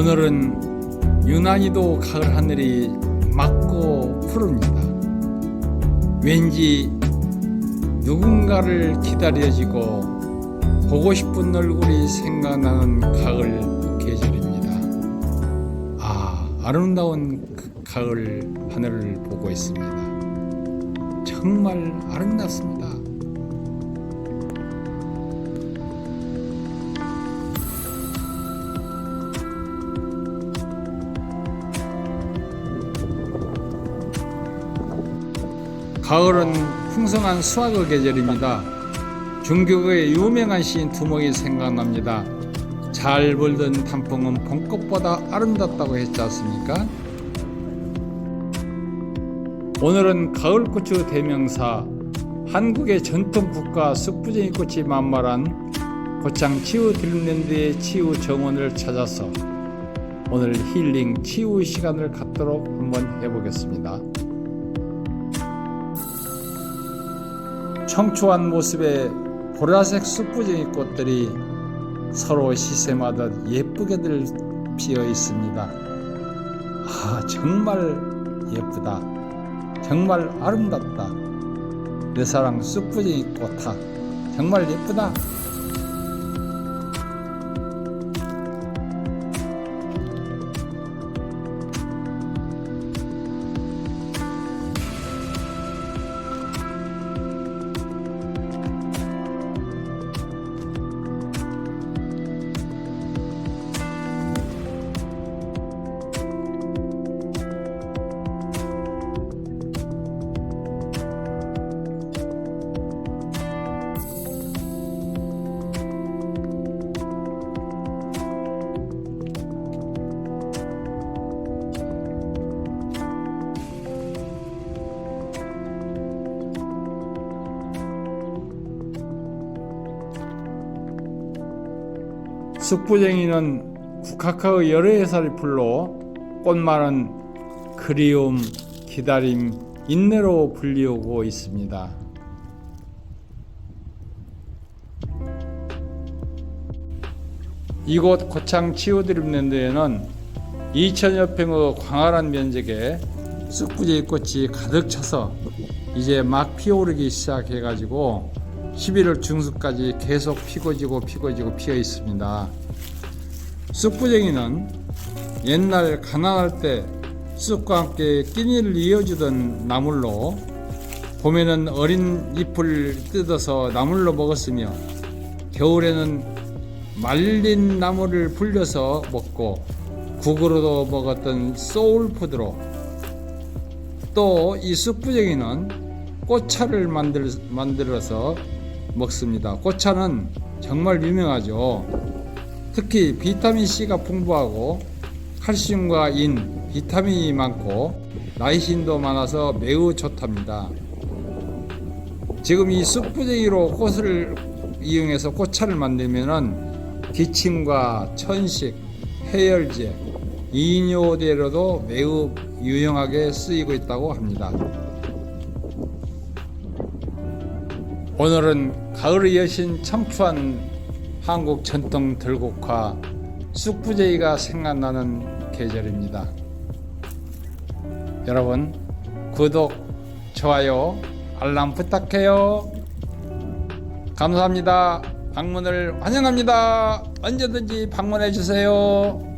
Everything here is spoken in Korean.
오늘은 유난히도 가을 하늘이 맑고 푸릅니다. 왠지 누군가를 기다려지고 보고 싶은 얼굴이 생각나는 가을 계절입니다. 아, 아름다운 그 가을 하늘을 보고 있습니다. 정말 아름답습니다. 가을은 풍성한 수확의 계절입니다. 중국의 유명한 시인 두목이 생각납니다. 잘 불던 단풍은 봄꽃보다 아름답다고 했지 않습니까? 오늘은 가을꽃의 대명사 한국의 전통 국가 쑥부쟁이 꽃이 만발한 고창 치유 드림랜드의 치유 정원을 찾아서 오늘 힐링 치유 시간을 갖도록 한번 해보겠습니다. 청초한 모습의 보라색 쑥부쟁이 꽃들이 서로 시샘하듯 예쁘게들 피어 있습니다. 아, 정말 예쁘다. 정말 아름답다. 내 사랑 쑥부쟁이 꽃아. 정말 예쁘다. 쑥부쟁이는 국화카의 여러 해살이 풀로 꽃말은 그리움, 기다림, 인내로 불리우고 있습니다. 이곳 고창 치유드림랜드에는 2천여 평의 광활한 면적에 쑥부쟁이 꽃이 가득 차서 이제 막 피어오르기 시작해가지고 11월 중순까지 계속 피고 지고 피고 지고 피어 있습니다. 쑥부쟁이는 옛날 가난할 때 쑥과 함께 끼니를 이어주던 나물로 봄에는 어린 잎을 뜯어서 나물로 먹었으며 겨울에는 말린 나물을 불려서 먹고 국으로도 먹었던 소울푸드로 또 이 쑥부쟁이는 꽃차를 만들, 만들어서 먹습니다. 꽃차는 정말 유명하죠. 특히 비타민C가 풍부하고 칼슘과 인, 비타민이 많고 나이신도 많아서 매우 좋답니다. 지금 이 쑥부쟁이로 꽃을 이용해서 꽃차를 만들면은 기침과 천식, 해열제, 이뇨제로도 매우 유용하게 쓰이고 있다고 합니다. 오늘은 가을의 여신 청초한 한국 전통 들국화 쑥부쟁이가 생각나는 계절입니다. 여러분 구독, 좋아요, 알람 부탁해요. 감사합니다. 방문을 환영합니다. 언제든지 방문해 주세요.